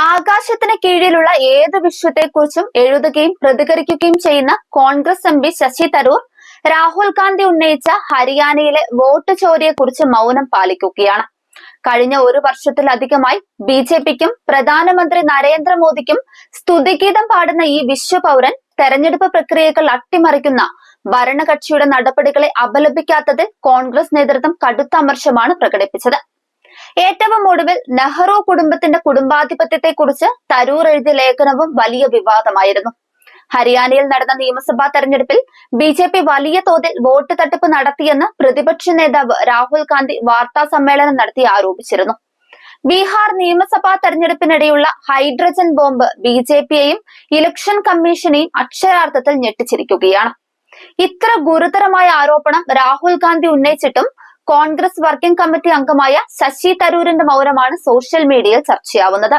ആകാശത്തിന് കീഴിലുള്ള ഏത് വിഷയത്തെക്കുറിച്ചും എഴുതുകയും പ്രതികരിക്കുകയും ചെയ്യുന്ന Congress M P Shashi Tharoor Rahul Gandhi ഉന്നയിച്ച ഹരിയാനയിലെ വോട്ട് ചോരിയെക്കുറിച്ച് മൗനം പാലിക്കുകയാണ്. കഴിഞ്ഞ ഒരു വർഷത്തിലധികമായി ബി ജെ പിക്കും പ്രധാനമന്ത്രി നരേന്ദ്രമോദിക്കും സ്തുതിഗീതം പാടുന്ന ഈ വിശ്വപൗരൻ തെരഞ്ഞെടുപ്പ് പ്രക്രിയകൾ അട്ടിമറിക്കുന്ന ഭരണകക്ഷിയുടെ നടപടികളെ അപലപിക്കാത്തതിൽ കോൺഗ്രസ് നേതൃത്വം കടുത്ത അമർഷമാണ് പ്രകടിപ്പിച്ചത്. ഏറ്റവും ഒടുവിൽ നെഹ്റു കുടുംബത്തിന്റെ കുടുംബാധിപത്യത്തെക്കുറിച്ച് തരൂർ എഴുതിയ ലേഖനവും വലിയ വിവാദമായിരുന്നു. ഹരിയാനയിൽ നടന്ന നിയമസഭാ തെരഞ്ഞെടുപ്പിൽ ബി ജെ പി വലിയ തോതിൽ വോട്ട് തട്ടിപ്പ് നടത്തിയെന്ന് പ്രതിപക്ഷ നേതാവ് രാഹുൽ ഗാന്ധി വാർത്താ സമ്മേളനം നടത്തി ആരോപിച്ചിരുന്നു. ബീഹാർ നിയമസഭാ തെരഞ്ഞെടുപ്പിനിടെയുള്ള ഹൈഡ്രജൻ ബോംബ് ബി ജെ പിയെയും ഇലക്ഷൻ കമ്മീഷനെയും അക്ഷരാർത്ഥത്തിൽ ഞെട്ടിച്ചിരിക്കുകയാണ്. ഇത്ര ഗുരുതരമായ ആരോപണം രാഹുൽ ഗാന്ധി ഉന്നയിച്ചിട്ടും കോൺഗ്രസ് വർക്കിംഗ് കമ്മിറ്റി അംഗമായ ശശി തരൂരിന്റെ മൗനമാണ് സോഷ്യൽ മീഡിയയിൽ ചർച്ചയാവുന്നത്.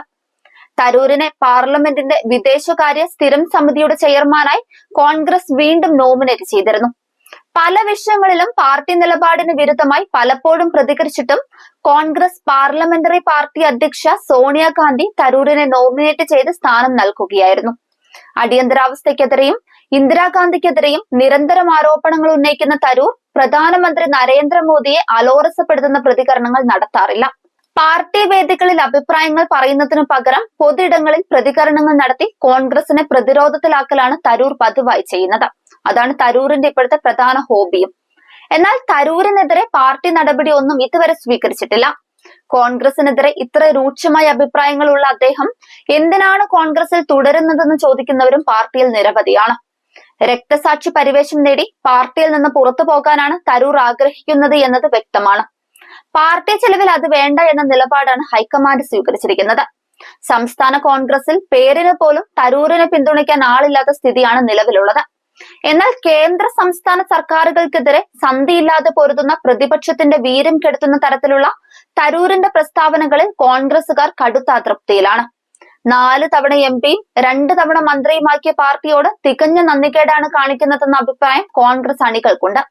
തരൂരിനെ പാർലമെന്റിന്റെ വിദേശകാര്യ സ്ഥിരം സമിതിയുടെ ചെയർമാനായി കോൺഗ്രസ് വീണ്ടും നോമിനേറ്റ് ചെയ്തിരുന്നു. പല വിഷയങ്ങളിലും പാർട്ടി നിലപാടിന് വിരുദ്ധമായി പലപ്പോഴും പ്രതികരിച്ചിട്ടും കോൺഗ്രസ് പാർലമെന്ററി പാർട്ടി അധ്യക്ഷ സോണിയാഗാന്ധി തരൂരിനെ നോമിനേറ്റ് ചെയ്ത് സ്ഥാനം നൽകുകയായിരുന്നു. അടിയന്തരാവസ്ഥയ്ക്കെതിരെയും ഇന്ദിരാഗാന്ധിക്കെതിരെയും നിരന്തരം ആരോപണങ്ങൾ ഉന്നയിക്കുന്ന തരൂർ പ്രധാനമന്ത്രി നരേന്ദ്രമോദിയെ അലോറസപ്പെടുത്തുന്ന പ്രതികരണങ്ങൾ നടത്താറില്ല. പാർട്ടി വേദികളിൽ അഭിപ്രായങ്ങൾ പറയുന്നതിനു പകരം പൊതുയിടങ്ങളിൽ പ്രതികരണങ്ങൾ നടത്തി കോൺഗ്രസിനെ പ്രതിരോധത്തിലാക്കലാണ് തരൂർ പതിവായി ചെയ്യുന്നത്. അതാണ് തരൂരിന്റെ ഇപ്പോഴത്തെ പ്രധാന ഹോബിയും. എന്നാൽ തരൂരിനെതിരെ പാർട്ടി നടപടി ഒന്നും ഇതുവരെ സ്വീകരിച്ചിട്ടില്ല. കോൺഗ്രസിനെതിരെ ഇത്ര രൂക്ഷമായ അഭിപ്രായങ്ങളുള്ള അദ്ദേഹം എന്തിനാണ് കോൺഗ്രസിൽ തുടരുന്നതെന്ന് ചോദിക്കുന്നവരും പാർട്ടിയിൽ നിരവധിയാണ്. രക്തസാക്ഷി പരിവേഷം നേടി പാർട്ടിയിൽ നിന്ന് പുറത്തു പോകാനാണ് തരൂർ ആഗ്രഹിക്കുന്നത് എന്നത് വ്യക്തമാണ്. പാർട്ടി ചെലവിൽ അത് വേണ്ട എന്ന നിലപാടാണ് ഹൈക്കമാൻഡ് സ്വീകരിച്ചിരിക്കുന്നത്. സംസ്ഥാന കോൺഗ്രസിൽ പേരിന് പോലും തരൂരിനെ പിന്തുണയ്ക്കാൻ ആളില്ലാത്ത സ്ഥിതിയാണ് നിലവിലുള്ളത്. എന്നാൽ കേന്ദ്ര സംസ്ഥാന സർക്കാരുകൾക്കെതിരെ സന്ധിയില്ലാതെ പൊരുതുന്ന പ്രതിപക്ഷത്തിന്റെ വീരം കെടുത്തുന്ന തരത്തിലുള്ള തരൂരിന്റെ പ്രസ്താവനകളിൽ കോൺഗ്രസുകാർ കടുത്ത അതൃപ്തിയിലാണ്. നാല് തവണ എം പിയും രണ്ട് തവണ മന്ത്രിയുമാക്കിയ പാർട്ടിയോട് തികഞ്ഞ നന്ദികേടാണ് കാണിക്കുന്നതെന്ന അഭിപ്രായം കോൺഗ്രസ് അണികൾക്കുണ്ട്.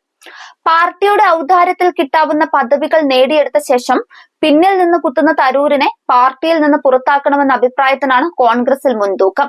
പാർട്ടിയുടെ ഔദാര്യത്തിൽ കിട്ടാവുന്ന പദവികൾ നേടിയെടുത്ത ശേഷം പിന്നിൽ നിന്ന് കുത്തുന്ന തരൂരിനെ പാർട്ടിയിൽ നിന്ന് പുറത്താക്കണമെന്ന അഭിപ്രായത്തിനാണ് കോൺഗ്രസിൽ മുൻതൂക്കം.